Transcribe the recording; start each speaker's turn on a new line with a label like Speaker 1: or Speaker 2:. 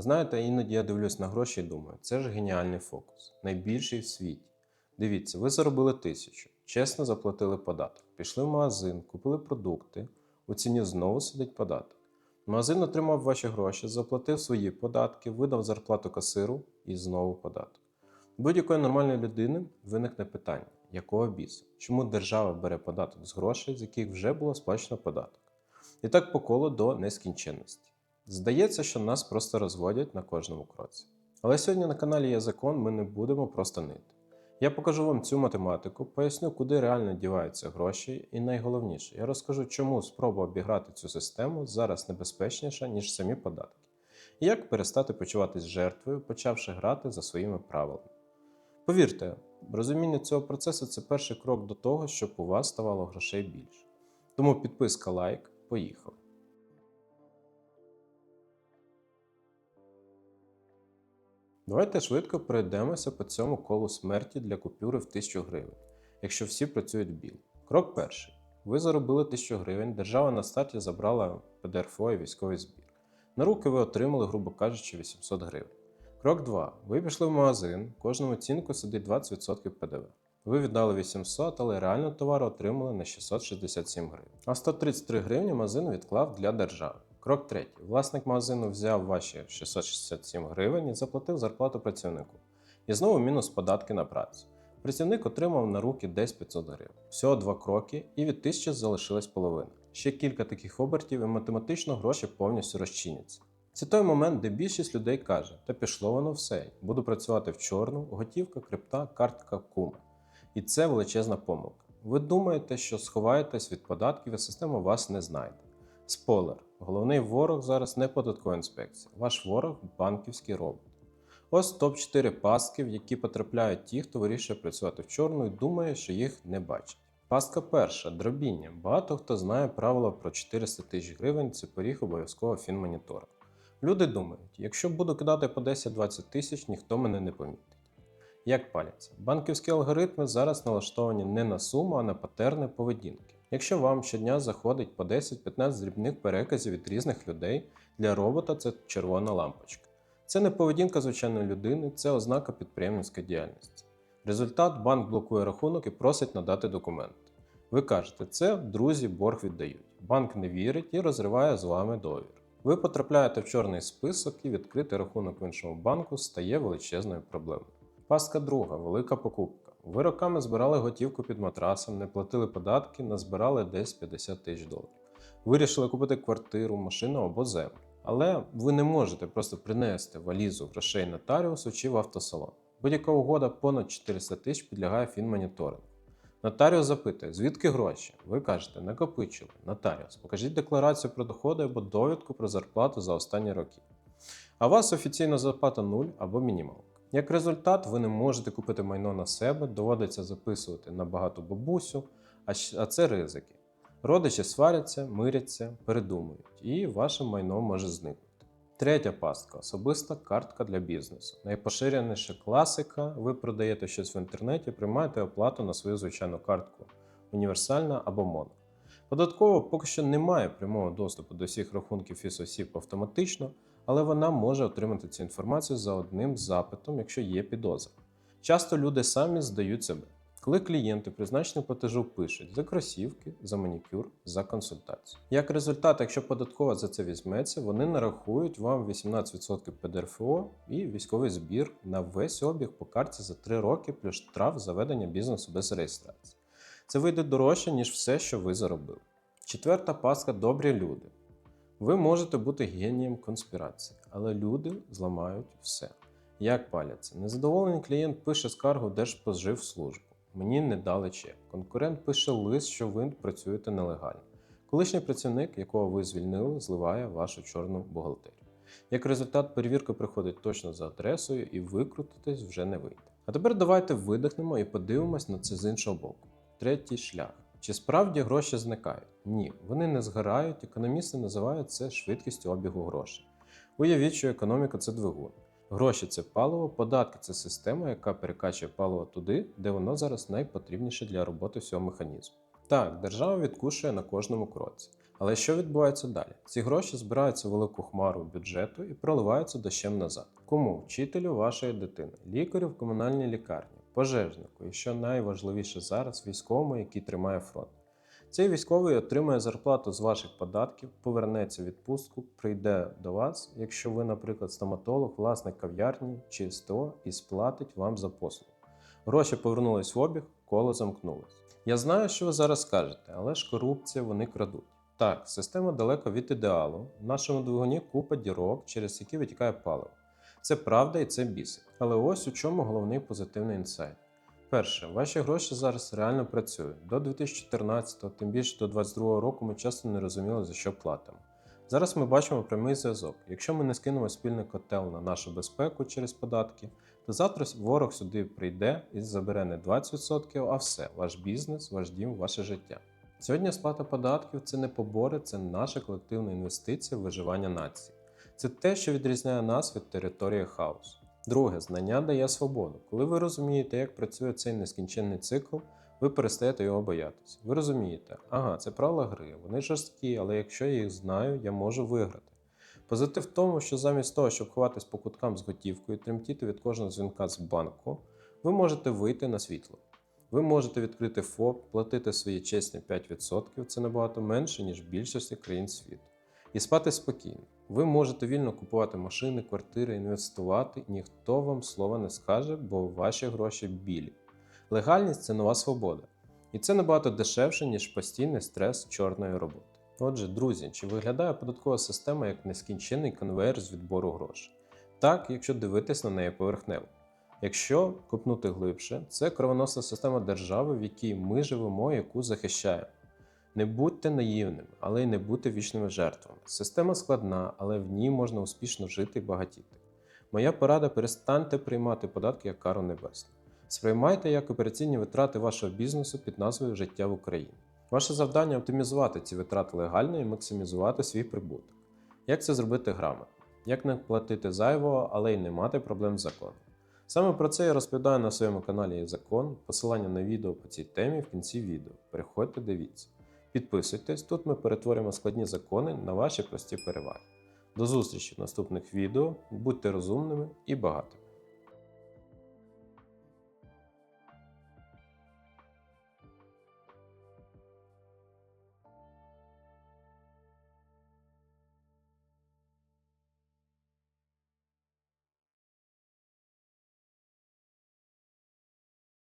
Speaker 1: Знаєте, іноді я дивлюсь на гроші і думаю, це ж геніальний фокус, найбільший в світі. Дивіться, ви заробили тисячу, чесно заплатили податок, пішли в магазин, купили продукти, у ціні знову сидить податок. Магазин отримав ваші гроші, заплатив свої податки, видав зарплату касиру і знову податок. Будь-якої нормальної людини виникне питання, якого біса? Чому держава бере податок з грошей, з яких вже було сплачено податок? І так по колу до нескінченності. Здається, що нас просто розводять на кожному кроці. Але сьогодні на каналі є закон, ми не будемо просто нити. Я покажу вам цю математику, поясню, куди реально діваються гроші, і найголовніше, я розкажу, чому спроба обіграти цю систему зараз небезпечніша, ніж самі податки, і як перестати почуватись жертвою, почавши грати за своїми правилами. Повірте, розуміння цього процесу це перший крок до того, щоб у вас ставало грошей більше. Тому підписка, лайк, поїхали. Давайте швидко пройдемося по цьому колу смерті для купюри в 1000 гривень, якщо всі працюють біл. Крок перший. Ви заробили 1000 гривень, держава на старті забрала ПДРФО і військовий збір. На руки ви отримали, грубо кажучи, 800 гривень. Крок 2. Ви пішли в магазин, кожному оцінку сидить 20% ПДВ. Ви віддали 800, але реально товар отримали на 667 гривень. А 133 гривні магазин відклав для держави. Крок третій. Власник магазину взяв ваші 667 гривень і заплатив зарплату працівнику. І знову мінус податки на працю. Працівник отримав на руки десь 500 гривень. Всього два кроки, і від 1000 залишилась половина. Ще кілька таких обертів, і математично гроші повністю розчиняться. Це той момент, де більшість людей каже: та пішло воно все, буду працювати в чорну, готівка, крипта, картка, кума. І це величезна помилка. Ви думаєте, що сховаєтесь від податків і система вас не знайде. Спойлер, головний ворог зараз не податкова інспекція, ваш ворог банківський робот. Ось топ-4 пастки, в які потрапляють ті, хто вирішує працювати в чорну і думає, що їх не бачать. Пастка перша дробіння. Багато хто знає правило про 400 тисяч гривень, це поріг обов'язково фінмоніторинг. Люди думають, якщо буду кидати по 10-20 тисяч, ніхто мене не помітить. Як паляться? Банківські алгоритми зараз налаштовані не на суму, а на патерни поведінки. Якщо вам щодня заходить по 10-15 дрібних переказів від різних людей, для робота це червона лампочка. Це не поведінка звичайної людини, це ознака підприємницької діяльності. Результат банк блокує рахунок і просить надати документи. Ви кажете, це друзі борг віддають. Банк не вірить і розриває з вами довір. Ви потрапляєте в чорний список і відкрити рахунок в іншому банку стає величезною проблемою. Пастка друга велика покупка. Ви роками збирали готівку під матрасом, не платили податки, назбирали десь 50 тисяч доларів. Вирішили купити квартиру, машину або землю. Але ви не можете просто принести валізу грошей нотаріусу чи в автосалон. Будь-яка угода понад 400 тисяч підлягає фінмоніторингу. Нотаріус запитує, звідки гроші? Ви кажете, накопичили. Нотаріус, покажіть декларацію про доходи або довідку про зарплату за останні роки. А у вас офіційна зарплата 0 або мінімалка. Як результат, ви не можете купити майно на себе, доводиться записувати на багату бабусю, а це ризики. Родичі сваряться, миряться, передумують, і ваше майно може зникнути. Третя пастка особиста картка для бізнесу. Найпоширеніша класика: ви продаєте щось в інтернеті, приймаєте оплату на свою звичайну картку універсальна або моно. Податково поки що немає прямого доступу до всіх рахунків фізосіб автоматично, але вона може отримати цю інформацію за одним запитом, якщо є підозра. Часто люди самі здають себе. Коли клієнти призначення платежу пишуть за кросівки, за манікюр, за консультацію. Як результат, якщо податкова за це візьметься, вони нарахують вам 18% ПДРФО і військовий збір на весь обіг по карті за 3 роки плюс штраф за ведення бізнесу без реєстрації. Це вийде дорожче, ніж все, що ви заробили. Четверта паска добрі люди. Ви можете бути генієм конспірації, але люди зламають все. Як паляться? Незадоволений клієнт пише скаргу Держпоживслужбу. Мені не дали чек. Конкурент пише лист, що ви працюєте нелегально. Колишній працівник, якого ви звільнили, зливає вашу чорну бухгалтерію. Як результат, перевірка приходить точно за адресою і викрутитись вже не вийде. А тепер давайте видихнемо і подивимось на це з іншого боку. Третій шлях. Чи справді гроші зникають? Ні, вони не згорають. Економісти називають це швидкістю обігу грошей. Уявіть, що економіка це двигун. Гроші це паливо, податки це система, яка перекачує паливо туди, де воно зараз найпотрібніше для роботи всього механізму. Так, держава відкушує на кожному кроці. Але що відбувається далі? Ці гроші збираються в велику хмару бюджету і проливаються дощем назад. Кому? Вчителю вашої дитини, лікарю в комунальній лікарні, пожежнику і що найважливіше зараз військовому, який тримає фронт. Цей військовий отримає зарплату з ваших податків, повернеться в відпустку, прийде до вас, якщо ви, наприклад, стоматолог, власник кав'ярні чи СТО і сплатить вам за послугу. Гроші повернулись в обіг, коло замкнулось. Я знаю, що ви зараз скажете, але ж корупція вони крадуть. Так, система далека від ідеалу. В нашому двигуні купа дірок, через які витікає паливо. Це правда і це бісить. Але ось у чому головний позитивний інсайт. Перше, ваші гроші зараз реально працюють. До 2014, тим більше до 2022 року ми часто не розуміли, за що платимо. Зараз ми бачимо прямий зв'язок. Якщо ми не скинемо спільний котел на нашу безпеку через податки, то завтра ворог сюди прийде і забере не 20%, а все ваш бізнес, ваш дім, ваше життя. Сьогодні сплата податків це не побори, це наша колективна інвестиція в виживання нації. Це те, що відрізняє нас від території хаосу. Друге, знання дає свободу. Коли ви розумієте, як працює цей нескінченний цикл, ви перестаєте його боятися. Ви розумієте, ага, це правила гри, вони жорсткі, але якщо я їх знаю, я можу виграти. Позитив в тому, що замість того, щоб ховатись по куткам з готівкою і тремтіти від кожного дзвінка з банку, ви можете вийти на світло. Ви можете відкрити ФОП, платити свої чесні 5%, це набагато менше, ніж більшості країн світу. І спати спокійно. Ви можете вільно купувати машини, квартири, інвестувати, ніхто вам слова не скаже, бо ваші гроші білі. Легальність це нова свобода. І це набагато дешевше, ніж постійний стрес чорної роботи. Отже, друзі, чи виглядає податкова система як нескінчений конвейер з відбору грошей? Так, якщо дивитись на неї поверхнево. Якщо копнути глибше, це кровоносна система держави, в якій ми живемо, яку захищаємо. Не будьте наївними, але й не будьте вічними жертвами. Система складна, але в ній можна успішно жити і багатіти. Моя порада перестаньте приймати податки як кару небесну. Сприймайте як операційні витрати вашого бізнесу під назвою Життя в Україні. Ваше завдання оптимізувати ці витрати легально і максимізувати свій прибуток. Як це зробити грамотно? Як не платити зайвого, але й не мати проблем з законом? Саме про це я розповідаю на своєму каналі закон. Посилання на відео по цій темі в кінці відео. Переходьте, дивіться. Підписуйтесь, тут ми перетворимо складні закони на ваші прості переваги. До зустрічі в наступних відео. Будьте розумними і багатими!